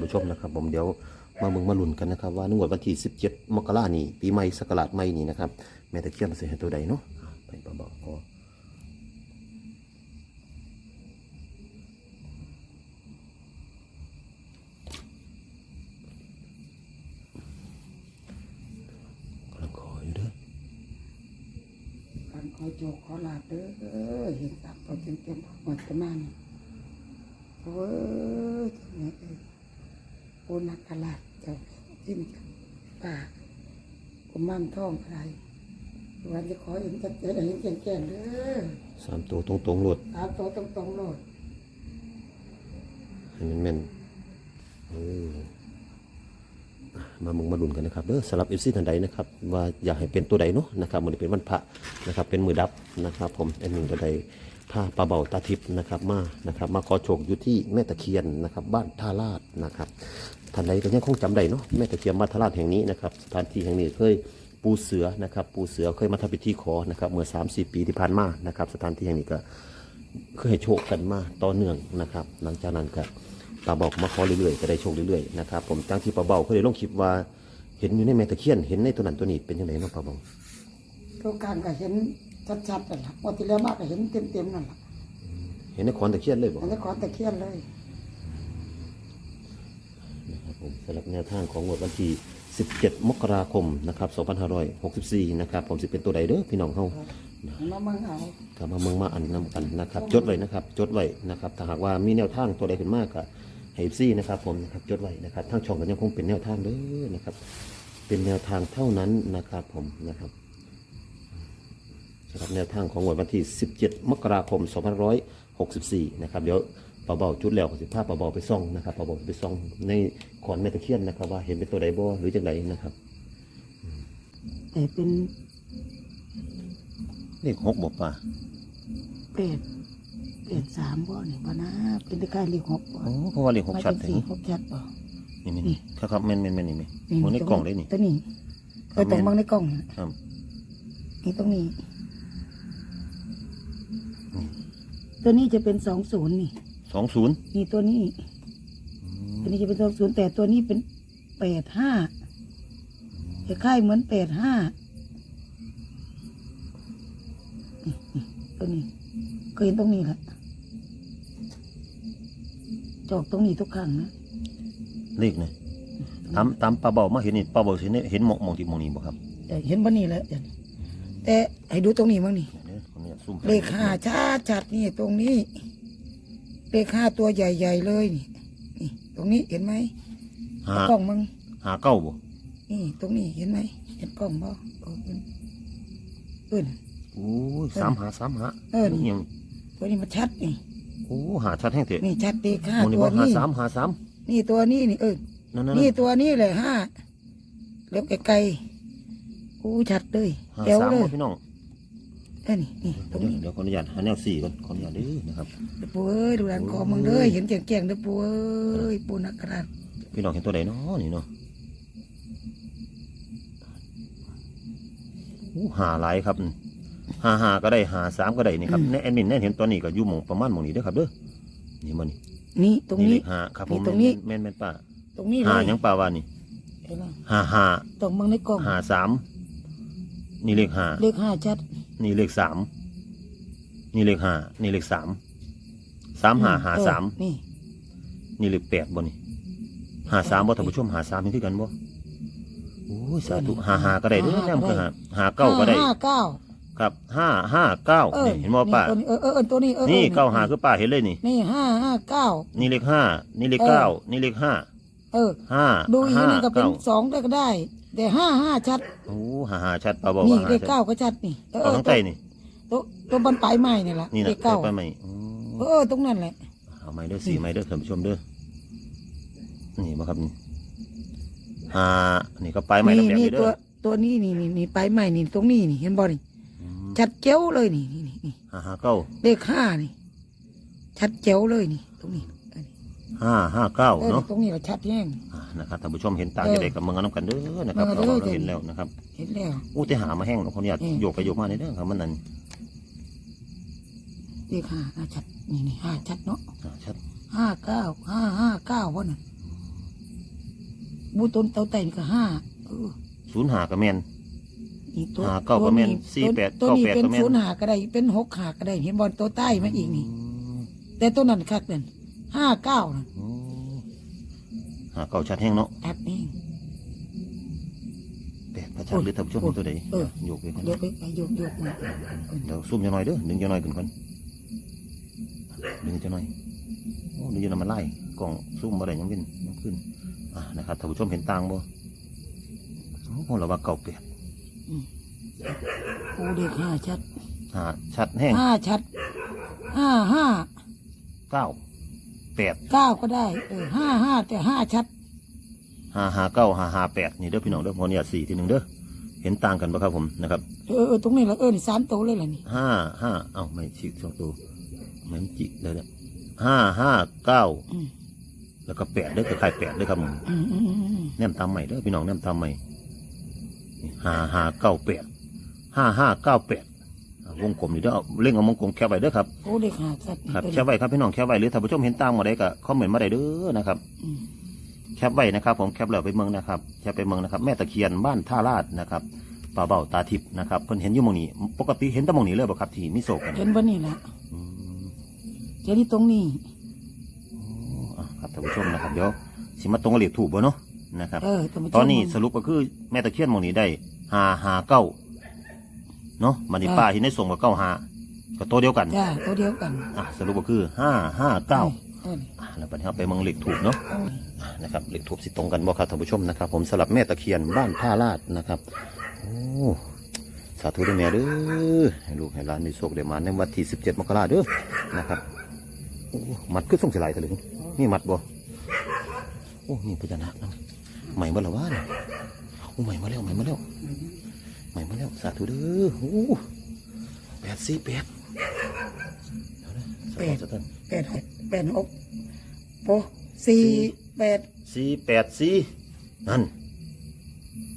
านผู้ชมนะครับผมเดี๋ยวมาเมืองมาลุ้นกันนะครับว่านวดวันที่17 มกรานี้ปีใหม่สกราชใหม่นี้นะครับแม่ตะเคียนสิให้ตัวใดเนาะไปเบาๆพอำลังขออยู่เด้อการขอโจกขอลาเด้อเห็นตับตัวเต็มเต็มหมดจะมานี่โอ้ยเจ้าแม่เอ้ย โอนักกะลาดเจ้าจิ้มจังป่ากุมารทองอะไรวันจะขอเห็นจัดเจนเห็นแก่งแก่งๆเด้อสามตัวตรงๆโหลดตามตัวตรงๆโลดให้มันแม่นเอออะมามึงมาลุ้นกันนะครับเด้อสำหรับเอฟซีทันใดนะครับ ว่าอยากให้เป็นตัวใดเนาะนะครับมันเป็นวันพระนะครับ เป็นมือดับนะครับ ผมแอดมินตัวใด ผ้าปลาเบาตาทิพย์นะครับมานะครับ มาขอโชคอยู่ที่แม่ตะเคียนนะครับ บ้านท่าลาดนะครับท่านใดก็ยังคงจำได้เนาะแม่ตะเคียนบ้านท่าลาดแห่งนี้นะครับสถานที่แห่งนี้เคยปูเสือนะครับ ปูเสือเคยมาทำพิธีขอนะครับเมื่อ3 4ปีที่ผ่านมานะครับ สถานที่แห่งนี้ก็เคยให้โชคกันมาต่อเนื่องนะครับ หลังจากนั้นก็ปลาเบาก็มาขอเรื่อยๆก็ได้โชคเรื่อยๆนะครับผมจังที่ปลาเบาเขาได้ลงคลิปว่าเห็นอยู่ในแม่ตะเคียนเห็นในตัวนั้นตัวนี้เป็นยังไงเนาะปลาเบาตัวกลางก็เห็น ชัดๆนั่นแหละหมดที่แล้วมากก็เห็นเต็มๆนั่นแหละเห็นในขอนตะเคียนเลยบอกมันจะขอตะเคียนเลย นะครับผมสำหรับแนวทางของงวดวันที่ 17 มกราคมนะครับ2564 นะครับ ผมสิเป็นตัวใดเด้อพี่น้องเฮา มาเมืองเอาก็มาเมืองมาอันนำกันนะครับ จดไว้นะครับ จดไว้นะครับถ้าหากว่ามีแนวทางตัวใดขึ้นมากก็ให้ซี่นะครับผมนะครับจดไว้นะครับทางช่องก็ยังคงเป็นแนวทางเด้อนะครับ เป็นแนวทางเท่านั้นนะครับผมนะครับ สำหรับแนวทางของวันที่ 17 มกราคม 2564 นะครับเดี๋ยวปาเบาจุดแล้วก็สิภาพปาเบาไปซ่องนะครับปาเบาไปซ่องในขอนแม่ตะเคียนนะครับ ว่าเห็นเป็นตัวใดบ่หรือจังใดนะครับแต่เป็นเลขหกบอกป่าเป็ดเป็ดสามบ่เนี่ยบ่นะเป็นตะกายเรียกหกบ่โอ้เพราะว่าเลขหกชัดถึถึงงหกชัดบ่นี่นี่ ครับครับแม่นแม่นแม่นนี่ไหมมองในกล่องได้นี่ตัวนี้เออตรงมองในกล่องครับนี่ตรงนี้ ตัวนี้จะเป็นสองศูนย์นี่ สองศูนย์นี่ตัวนี้ ตัวนี้จะเป็นสองศูนย์แต่ตัวนี้เป็นแปดห้าจะค่ายๆเหมือนแปดห้านี่นี่ตัวนี้ก็เห็นตรงนี้แหละจอกตรงนี้ทุกครั้งนะเลขเนี่ยตามตามปลาเบามาเห็นนี่ปลาเบาเห็นเห็นหมองหมองที่หมองนี้บ่ครับ แต่เห็นบนนี้แหละเดี๋ยวนี้แต่ให้ดูตรงนี้มั้งนี่ เดี๋ยวคนนี้ซุ่มเลขห้าชัดชัดๆนี่ตรงนี้ เลขห้าตัวใหญ่ ๆ เลยนี่นี่ ตรงนี้เห็นไหมหากล้องมึง หาเก้าบ่นี่ตรงนี้เห็นไหมเห็นกล้องบ่เออเอิ้นเอิ้น โอ้ยสามหาสามหาเออนี่ยังตัวนี้มันชัดนี่โอ้หาชัดแห้งเถอะนี่ชัดเลขห้าหมองนี้ตัวบ่หานี้สามหาสามนี่ตัวนี้นี่เออ นั่นนั่น นี่ตัวนี้เลยห้าเล็บไกลๆอู้ชัดเลยหาเดี๋ยวสามเลบ่ยพี่น้อง เอ้ยนี่นี่ตรงนี้เดี๋ยวขออนุญาตหาแนวสี่ก่อนขออนุญาตเด้อนะครับเด้อปูเอ้ยดูหลังคอมึงเลยเห็นแก่งๆเด้อปูเอ้ยปูนักกระดาษพี่น้องเห็นตัวใดเนาะนี่เนาะโอ้หาหลายครับหาหาก็ได้หาสามก็ได้นี่ครับในแอดมินแน่เห็นตัวนี้ก็อยู่หมองประมาณหมองนี้เด้อครับเด้อนี่มันนี่นี่ตรงนี่นี้เลขหาครับผนี่มตรงนี้แม่นแม่นป้าตรงนี้เลหายยังป่าว่านี่เห็นไหมหาหาตรงมึงในกล้องหาสามนี่เลขหาเลขห้าชัด นี่เลขสามนี่เลขหานี่เลขสามสามหาหาเออสามนี่นี่เลขแปดบ่นี่หาสามบ่ท่านผู้ชมหาสามนี่คือกันบ่โอ้ยสาธุหาหาก็ได้เด้อแนมก็หาหาเก้าก็ได้ห้าเก้าครับห้าห้าเก้าเออนี่เห็นบ่ป้าตัวนี้เออเออเออตัวนี้เออนี่ออเก้าหาคือป้าเห็นเลยนี่ นี่ห้าห้าเก้านี่เลขห้านี่เลขเออเก้านี่เลขห้าเออห้าดูอีกห้านี่ก็เป็นเก้าสองก็ได้ แต่ห้าห้าชัด โอ้หาหาชัดป้าบอกนี่ว่าหาเลขชัดเก้าก็ชัดนี่เออเอาทั้งใต้นี่ ตัวตัวบนปลายไม้นี่แหละนี่เลนะขเก้าไปไหมอืมเออตรงนั้นแหละ เอาไม้เด้อสี่ไม้เด้อท่านผู้ชมเด้อ นี่มาครับนี่อ่านี่ก็ปลายไม้นี่ดำแดงนี่นี่เด้ตัวอตัวนี้นี่นี่นี่ปลายไม้นี่ตรงนี้นี่เห็นบ่นี่อืมชัดเจ๋วเลยนี่นี่นี่นี่ห้าห้าเก้าเลขห้านี่ชัดเจ๋วเลยนี่ ตรงนี้เออ ห้าห้าเก้าเออเนาะตรงนี้ก็ชัดแห้งอ่านะครับท่านผู้ชมเห็นต่างเออจะได้กับเมืองน้ำกันเด้อนะครับเมืเราองกันเด้อ เราเห็นแล้วนะครับเห็นแล้ว อู้แต่หามาแห้งเนาะคนอยากอืม โยกไปโยกมาในเด้อครับมันนั่นเลขห้าอะชัดนี่นี่ห้าชัดเนาะอ่าชัดห้าเก้าห้าห้าเก้าวะน่ะบูต้นเตาไต่นี่ก็ห้าเออศูนย์หากับแมน นี่ตัวห้าเก้าก็แม่นตัวสี่แปดตัวนี้เก้าแปดเป็นก็แม่น ศูนย์หาก็ได้เป็นหกหาก็ได้ เห็นบอลตัวใต้มาอีกนี่แต่ตัวนั้นคักนั่น ห้าเก้านั่นโอ้หาเก่าชัดแห้งเนาะตัดนี่แปดพระชัดหรือท่านผู้ชมเห็นตัวใดเออ โยกไปกันยกไปไปยกยกมาเดี๋ยวซูมจะหน่อยเด้อดึงจะหน่อยขึ้นก่อนดึงจะหน่อยโอ้ดึงจะหน่อยมันไล่กล่องซูมมาได้ยังเป็นยังขึ้นอะนะครับท่านผู้ชมเห็นต่างบ่โอ้โหเราว่าเก่าแปดโอ้เด็กห้าชัดหาชัดแห้งห้าชัดห้าห้าเก้า แปดเก้าก็ได้เออห้าห้าแต่ห้าชัดห้าห้าเก้าห้าห้าแปดนี่เด้อพี่น้องเด้อพอเนี่ยสี่ทีหนึ่งเด้อเห็นต่างกันปะครับผมนะครับเออเออตรงนี้ละเออนี่สามตัวเลยล่ะนี่ห้าห้าเอ้าไม่ฉีกสองตัวเหมือนจิเลยเนี่ยห้าห้าเก้าอืมแล้วก็แปดเด้อก็ขายแปดเด้อครับผมอืมอืมอืมอืมแนมตามใหม่เด้อพี่น้องแนมตามใหม่ห้าห้าเก้าแปดห้าห้าเก้าแปด วงกลมนี่เด้อเอาเล่งเอาวงกลมแคบไว้เด้อครับโอ้เด็กห้าชัดนี่ครับเป็นแคบไว้ครับพี่น้องแคบไว้หรือถ้าผู้ชมเห็นต่างมาได้ก็คอมเมนต์มาได้เด้อนะครับอืมแคปไว้นะครับ ผมแคปแล้วไปเมืองนะครับแคปไปเมืองนะครับ แม่ตะเคียนบ้านท่าลาดนะครับป่าเบาตาทิพย์นะครับเพิ่นเห็นอยู่หมองนี้ ปกติเห็นแต่หมองนี้เลยบ่ครับที่มิโซะกันเห็นวันนี้ละอืมเจอที่ตรงนี้อ๋ออะครับท่านผู้ชมนะครับเดี๋ยวสิมาตรงกับเหลียถูกบ่เนาะนะครับเออท่านผู้ชมตอนนี้สรุปก็คือแม่ตะเคียนหมองนี้ได้หาหาเก้า เนาะมันนี่ป้าที่ได้ส่งกับเก้าหาก็ตัวเดียวกัน จ้าตัวเดียวกันอะสรุปก็คือห้าห้าเก้าเอออะแล้วปัญหาไปเมืองเหล็กถูกเนาะเอานะครับเหล็กทูบสิตรงกันบ่ครับท่านผู้ชมนะครับ ผมสลับแม่ตะเคียนบ้านท่าลาดนะครับโอ้สาธุด้วยแม่เด้อให้ลูกให้หลานมีโชคได้มาในวันที่ 17มกราเด้อนะครับโอ้มัดคือส่งสลายทะลึงนี่มัดบ่โอ้นี่พญานาคนะใหม่มาแล้ววะเนี่ยโอ้ใหม่มาแล้วใหม่มาแล้ว ใหม่มาแล้วสาธุเด้อโอ้แปดสี่แปดเดี๋ยวนะสาธุสาธุแปดหกแปดหกโปสี่แปดสี่แปดสี่นั่น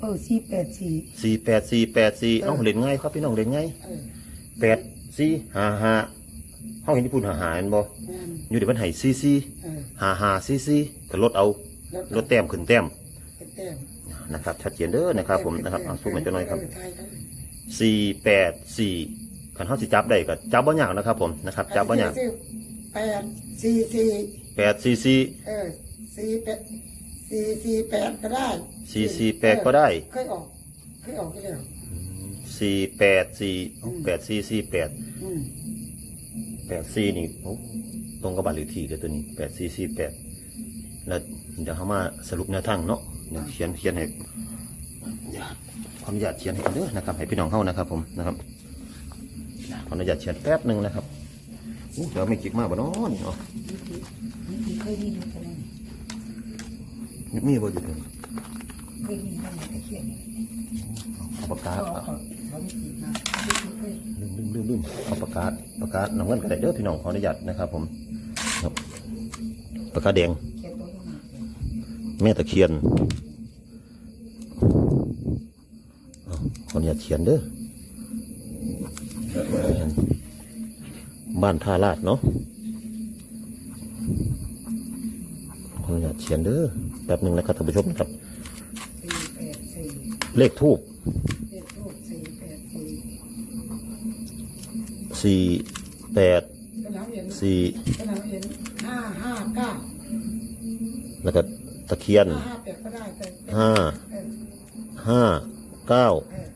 เออสี่แปดสี่สี่แปดสี่แปดสี่เอ้าเล่นง่ายครับพี่น้องเล่นง่ายเออแปดสี่ห้าห้าเขาเห็นญี่ปุ่นหาหาเห็นบ่นั่นอยู่ในบันไห้สี่สี่เออห้าห้าสี่สี่ก็ลดเอาแล้วลดแต้มขึ้นแต้มเป็ นแต้มนะครับ ชัดเจนเด้อนะครับ ผมนะครับเอาสู้มันจะหน่อยครับเทายกันสี่แปดสี่ขันเขาสิจับได้ก็จับบ่ยากนะครับ ผมนะครับ จับบ่ยากแปดสี่สี่แปดสี่สี่เออสี่แปดสี่สี่แปดก็ได้สี่สี่แปดก็ได้เคยออกเคยออกที่แล้วสี่แปดสี่แปดสี่สี่แปดอืมแปดสี่นี่โอ้ตรงกับบัตรเลขที่เลยตัวนี้แปดสี่สี่แปดแล้วเดี๋ยวเขามาสรุปแนวทางเนาะ เดี๋ยวเขียนเขียนให้ญาติความญาติเขียนให้กันเด้อนะครับ ให้พี่น้องเข้านะครับ ผมนะครับขออนุญาตเขียนแป๊บหนึ่งนะครับอู้เดี๋ยวไม่จิกมากบ่นาะนี่เนาะมันเคยมีอยู่กันแล้วมีบ่อยู่ตรงเคยมีมันเคยเขียนเอาปากกาเขาเอาเขาเขาไม่ขีดลืมลืมลืมลืมเอาปากกาปากกาน้ำเงินก็ได้เด้อพี่น้องขออนุญาตนะครับ ผมครับปากกาแดง เขียนตัวนี้มา แม่ตะเคียนอ้าวขออนุญาตเขียนเด้อบ้านท่าลาดเนาะขออนุญาตเขียนเด้อแป๊บหนึ่งนะครับท่านผู้ชมครับสี่แปดสี่เลขทูบเลขทูปสี่แปดสี่สี่แปดก็น้ำเย็นสี่ก็น้ำเย็นห้าห้าเก้าแล้วก็ ตะเคียนห้าห้าแปดก็ได้แต่แต่ห้าเออห้าเก้าเออ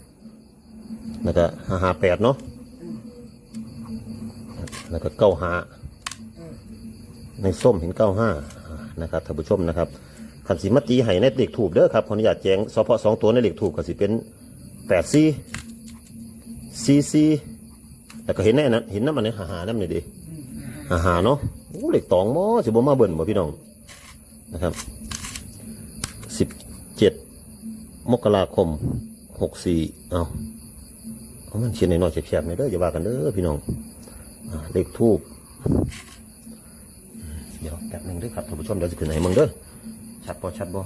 แล้วก็ห้าห้าแปดเนาะอืมแล้วก็เก้าห้าเออในส้มเห็นเก้าห้านะครับท่านผู้ชมนะครับขันสีมาตีไห้ในเด็กถูกเด้อครับขออนุญาตแจ้งเฉพาะสองตัวในเด็กถูกก็สิเป็นแปดซีซีซีแล้วก็เห็นแน่นั้นเห็นน้ำมันในหาหาน้ำนี่ดิอืมหาหาเนาะโอ้เด็กตองมอสิบ่มาเบิ่นบ่พี่น้องนะครับสิบเจ็ด มกราคมหกสี่เอาเอามันเขียนในน้อยๆแคบๆหน่อยเด้ออย่าว่ากันเด้อพี่น้องอ่าเลขทูบเดี๋ยวแป๊บหนึ่งเด้วยครับท่านผู้ชมเดี๋ยวจะขึ้นไหนมึงเด้อชัดบ่ชัดบ่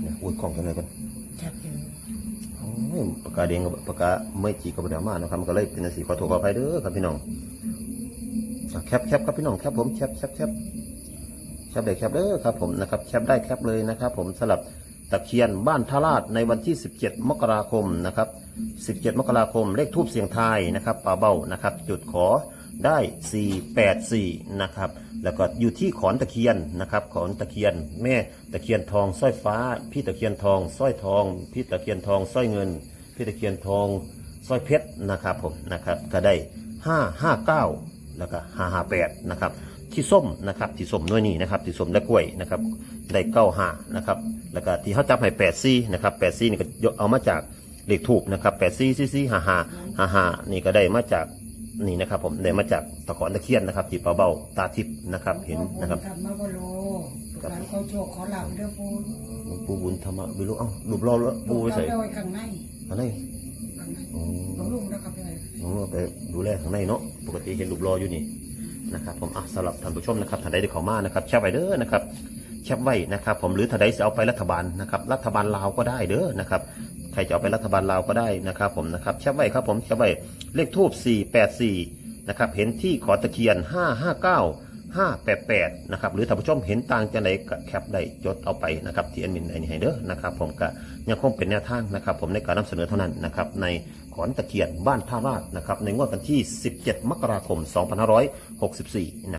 เนี่ยอุ้ยกล้องกันหน่อยกันชัดอยู่โอ้ยปากกาแดงกับปากกาไม่จีกับเดามานะครับมันก็เลยเป็นสีขอโทษขออภัยเด้อครับพี่น้องอะแคปแคปครับพี่น้องแคปผมแคปแคปแคปแคปได้แคปเด้อครับผมนะครับแคปได้แคปเลยนะครับผมสลับ ตะเคียนบ้านทาราชในวันที่ 17 มกราคมนะครับ 17 มกราคมเลขทูบเสียงทายนะครับป่าเบ้านะครับ จุดขอได้ 484 นะครับ แล้วก็อยู่ที่ขอนตะเคียนนะครับ ขอนตะเคียน แม่ตะเคียนทองสร้อยฟ้า พี่ตะเคียนทองสร้อยทอง พี่ตะเคียนทองสร้อยเงิน พี่ตะเคียนทองสร้อยเพชรนะครับผมนะครับก็ได้ 559 แล้วก็ 558 นะครับที่ส้มนะครับที่ส้มด้วยนี่นะครับที่ส้มและกล้วยนะครับได้เก้าห้านะครับ แล้วก็ที่เขาจับให้แปดซี่นะครับแปดซี่นี่ก็ยกเอามาจากเลขถูกนะครับแปดซี่ซี่ซี่ห้าห้าห้าห้านี่ก็ได้มาจากนี่นะครับ ผมได้มาจากตะขอนตะเคียนนะครับที่ปลาเบ้าตาทิพย์นะครับเห็นนะครับทำมาบโลลูกหลานเขาโชคขอหลับเด้อปูหลวงปู่บุญธรรมวิโรจน์เอ้ารูปรอแล้วปู่ไปใส่เอาไว้ข้างในอันไหนข้างในอ๋อเอาลุงแล้วก็ไปเลยผมเอาไปดูแลข้างในเนาะปกติเห็นรูปรออยู่นี่นะครับผมอะสำหรับท่านผู้ชมนะครับท่านใดที่เข้ามานะครับแคปไว้เด้อนะครับ แคปไว้นะครับผมหรือท่าใดจะเอาไปรัฐบาลนะครับรัฐบาลลาวก็ได้เด้อนะครับใครจะเอาไปรัฐบาลลาวก็ได้นะครับผมนะครับแคปไว้ครับผมแคปไว้เลขทูบ484นะครับเห็นที่ขอตะเคียน 559 588นะครับหรือท่านผู้ชมเห็นต่างจังใดก็แคปได้จดเอาไปนะครับที่แอดมินไอ้นี่ให้เด้อนะครับผมก็ยังคงเป็นแนวทางนะครับผมในการนำเสนอเท่านั้นนะครับในขอนตะเคียนบ้านท่าราชนะครับในงวดวันที่ 17 มกราคม 2564นะ